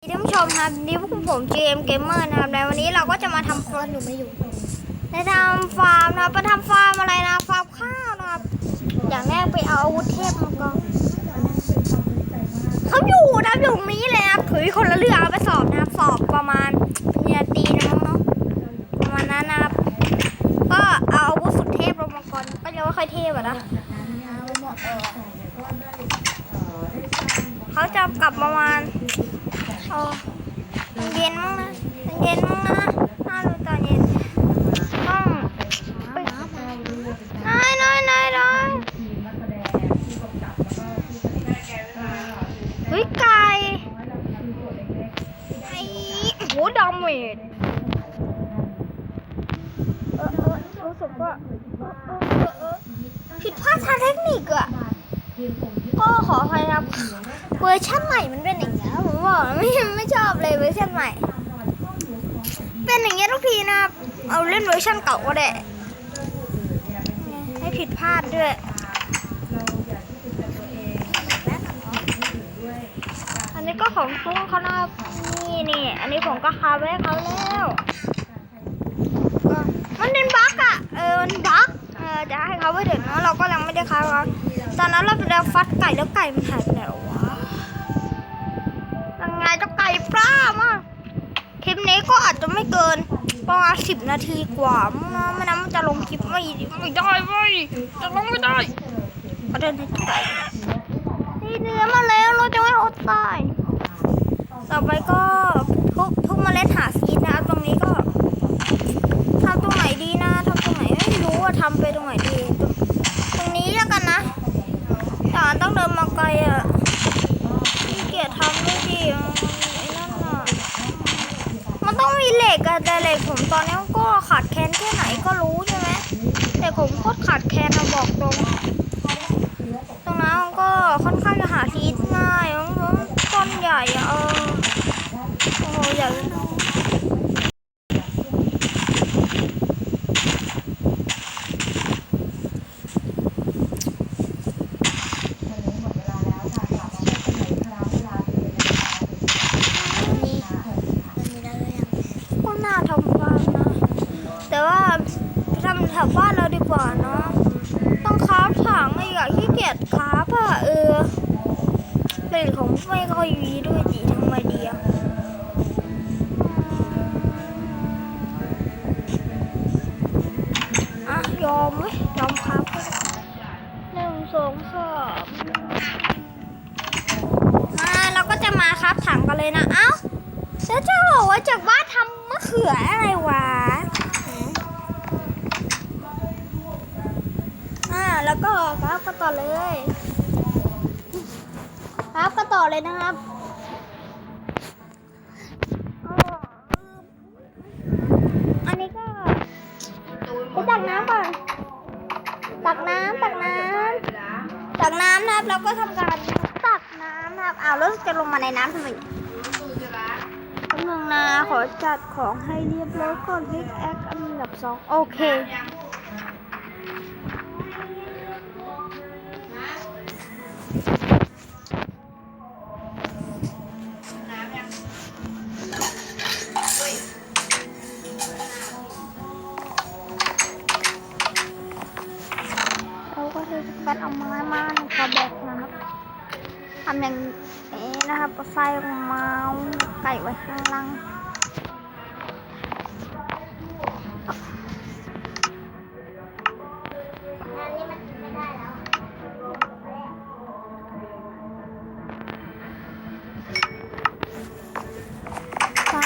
ท่านผู้ชมครับนี่พวกผม GM Gamer นะครับในวันนี้เราก็จะมาทำฟาร์มหนูไม่อยู่ในทำฟาร์มนะครับมาทำฟาร์มอะไรนะฟาร์มข้าวนะครับ อย่างแรกไปเอาอาวุธเทพมาก่อนเขาอยู่นะอยู่ตรงนี้เลยนะถือคนละเรื่องเอาไปสอบนะครับสอบประมาณปริญญาตรีนะมั้งเนาะประมาณนั้นนะครับ ก็เอาอาวุธสุดเทพลงมาก่อนก็เรียกว่าค่อยเทพอะนะเออเขาจะกลับประมาณ เออเย็นมั้งนะเย็นมั้งนะน่าดูตอนเย็นต้องน้อยน้อยน้อยน้อยเฮ้ยไก่ไอ้โหดาเมจเออเออรู้สึกว่าเออออผิดพลาดทางเทคนิคอะก็ขออภัยครับ เวอร์ชันใหม่มันเป็นอย่างเงี้ยผมบอกไม่ไม่ชอบเลยเวอร์ชันใหม่ เป็นอย่างเงี้ยทุกทีนะเอาเล่นเวอร์ชันเก่าก็ได้ให้ผิดพลาดด้วยอันนี้ก็ของฟุ้งเขานะครับนี่นี่อันนี้ผมก็คาไว้ให้เขาแล้วมันเป็นบั๊กอะเออมันบั๊กเออจะให้เขาไว้เดี๋ยวนะเราก็ยังไม่ได้คาเขาตอนนั้นเราไปเดินฟัดไก่แล้วไก่มันหายไปแล้ว เกินประมาณสิบนาทีกว่ามั้งนะไม่นั้นมันจะลงคลิปไม่ไม่ได้เว้ยจะลงไม่ได้ก็เดินให้ไก่นี่เนื้อมาแล้วเราจะไม่อดตายต่อไปก็ทุกทุกเมล็ดหาซีดนะครับตรงนี้ก็ทำตรงไหนดีนะทำตรงไหนไม่รู้ว่าทำไปตรงไหนดี ตรงนี้แล้วกันนะแต่ต้องเดินมาไกลอะขี้เกียจทำด้วยดิไอ้นั่นอะมันต้องมีเหล็กอะแต่เหล็กผมตอนนี้ก็ขาดแคลนแค่ไหนก็รู้ใช่ไหม แต่ผมโคตรขาดแคลนอะบอกตรง ตรงนั้นก็ค่อนข้างจะหาซีดง่ายมันต้นใหญ่อะเออโอ้โหใหญ่นี่ มันมีได้หรือยัง ก็น่าทำบ้านนะ แต่ว่าไปทำแถวบ้านเราดีกว่าเนาะต้องคราฟถังอีกอะขี้เกียจคราฟอะเออ เป็นของไม่ค่อยดีด้วยจีทำไมดีอะอะยอมไหมยอมครับหนึ่งสองสามมาเราก็จะมาครับถังกันเลยนะ เอ้าแล้วจะบอกว่าจากบ้านทำมะเขืออะไรวะอ่า แล้วก็ครับก็ต่อเลย ครับก็ต่อ เลยนะครับอันนี้ก็ไปตักน้ำก่อน ตักน้ำตักน้ำตักน้ำนะครับแล้วก็ทำการตักน้ำนะครับอ้าวแล้วจะลงมาในน้ำทำไมกำลังนาขอจัดของให้เรียบร้อยก่อนพิกแอคอันดับสองโอเค ก็จะทำการเอาไม้มาในกระบอกนะครับทำอย่างนี้นะครับเอาไฟลงมาไก่ไว้ข้างล่าง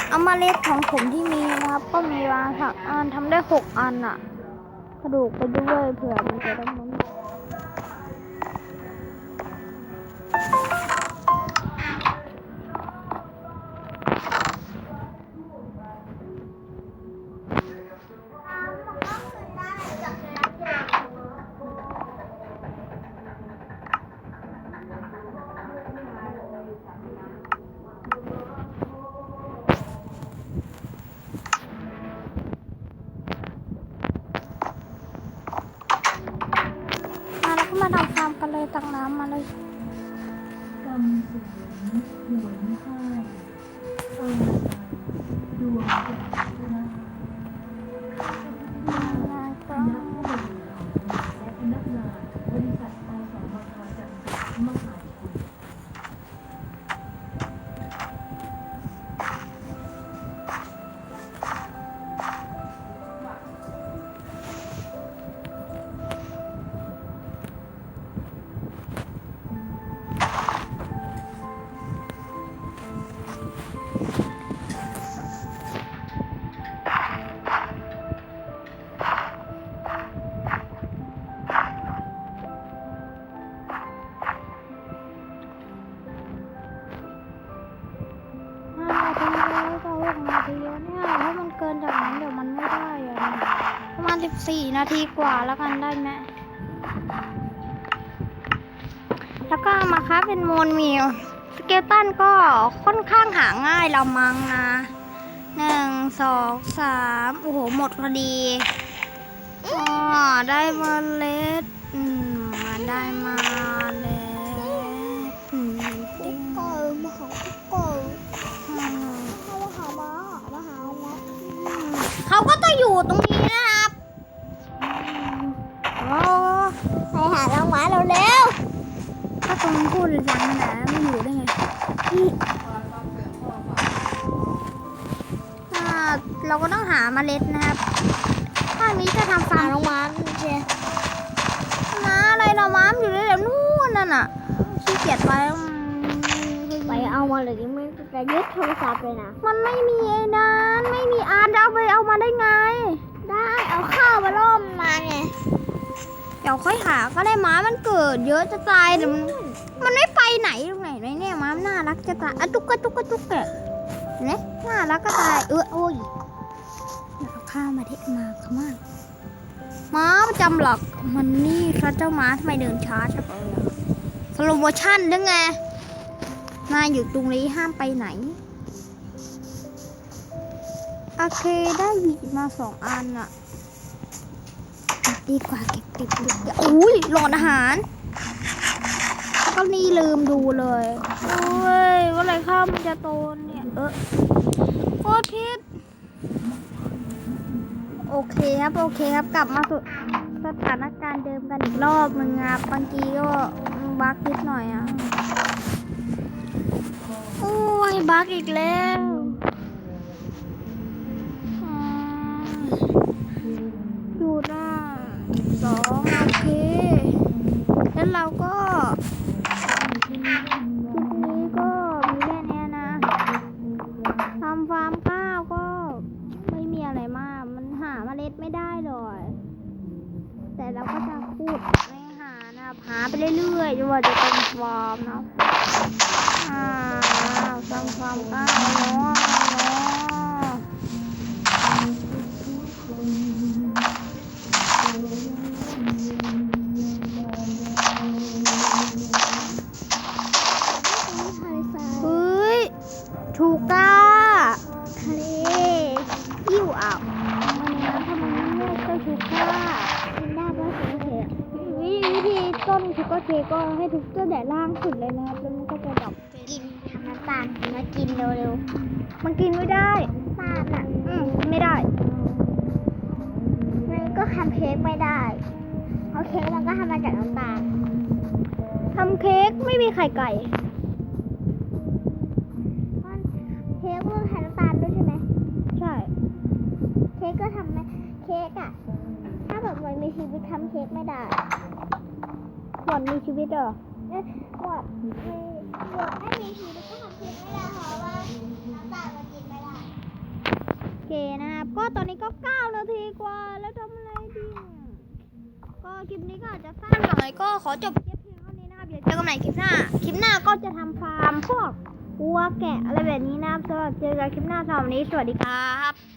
เอามาเล็ดของผมที่มีนะครับ ก็มีมาสักอันทำได้หกอันอะกระดูกไปด้วยเผื่อมันจะได้มันมามกันเลยตักน้ำมาเลยกำสวนหวนห้าเออดวงจันทรามาก็ และพนักงาน กินจากนั้นเดี๋ยวมันไม่ได้อะประมาณสิบสี่นาทีกว่าแล้วกันได้ไหมแล้วก็มาค้าเป็นโมนมิลสเกลตันก็ค่อนข้างหาง่ายละมังนะหนึ่งสองสามโอ้โห หมดพอดีอ๋อได้เมล็ดอืมาได้มาแล้วอืมคุกเกอร์มาหาคุกเกอร์ เขาก็จะอยู่ตรงนี้นะครับโอ้ไปหาน้องหมาเร็วถ้าตรงพูดเลยจังนะไม่อยู่ได้ไงอ่าเราก็ต้องหาเมล็ดนะครับถ้านี้จะทำๆฟาหาร์มน้องหมาเชียม้าอะไรเนาะม้ามอยู่เลยแล้วนู่นนั่นน่ะขี้เกียจไปอืมไป เอามาเลยไม่จะยึดโทรศัพท์เลยนะ มันไม่มีไอ้นั้นไม่มีอาร์ตเอาไปเอามาได้ไง ได้เอาข้าวมาล่อมมาไงเดี๋ยวค่อยหาก็ได้ม้ามันเกิด เยอะจะตายแต่มันมันไม่ไปไหนตรงไหนเลยเนี่ยม้ามันน่ารักจะตายอะตุกกะตุกกะตุกกะเห็นไหมน่ารักก็ตายเออโอ้ยเอาข้าวมาเทมาขมาม้าประจำหลักมันนี่พระเจ้าม้าทำไมเดินช้าจังเลยอะสโลโมชั่นหรือไง มาอยู่ตรงนี้ห้ามไปไหน โอเคได้หวีมาสองอันอะดีกว่าเก็บเก็บเก็บเก็บอุ้ยหลอดอาหาร ก็นี่ลืมดูเลยโอ้ยว่าอะไรข้าวมันจะโตเนี่ยเออโคตรพิษโอเคครับโอเคครับกลับมาสู่สถานการณ์เดิมกันอีกรอบมึงครับบางทีก็บั๊กนิดหน่อยอะ โอ้ยบั๊กอีกแล้วอยู่หน้าสองโอเค แล้วเราก็คลิปนี้ก็มีแค่เนี้ยนะทำฟาร์มข้าวก็ไม่มีอะไรมาก มันหาเมล็ดไม่ได้เลยแต่เราก็จะพูดไม่หานะครับหาไปเรื่อยๆจนกว่าจะเป็นฟาร์มนะ อ่าทำฟาร์มข้าวเนาะเนาะ ดเลยนะครับแล้วมันก็จะดับกินทำน้ำตาลมากินเร็วมันกินไม่ได้ๆตาลอะอืมไม่ได้มันก็ทำเค้กไม่ได้เพราะเค้กมันก็ทำมาจากน้ำตาลทำเค้กไม่มีไข่ไก่มันเค้กเพิ่งใช้น้ำตาลด้วยใช่ไหมใช่ เค้กก็ทำไม่เค้กอะ ถ้าแบบมันมีชีวิตทำเค้กไม่ได้หล่อนมีชีวิตเหรอเอ๊ะ หมดไม่หมดไม่มีชีวิตก็ทำเค้กไม่ได้เพราะว่าน้ำตาลมันกินไม่ได้โอเคนะครับ ก็ตอนนี้ก็9นาทีกว่าแล้วทำอะไรดีก็คลิปนี้ก็อาจจะสั้นหน่อยก็ขอจบคลิปเพียงเท่านี้นะครับเดี๋ยวเจอกันใหม่คลิปหน้า คลิปหน้าก็จะทำฟาร์มพวกวัวแกะอะไรแบบนี้นะครับสำหรับเจอกันคลิปหน้าสำหรับวันนี้สวัสดีครับ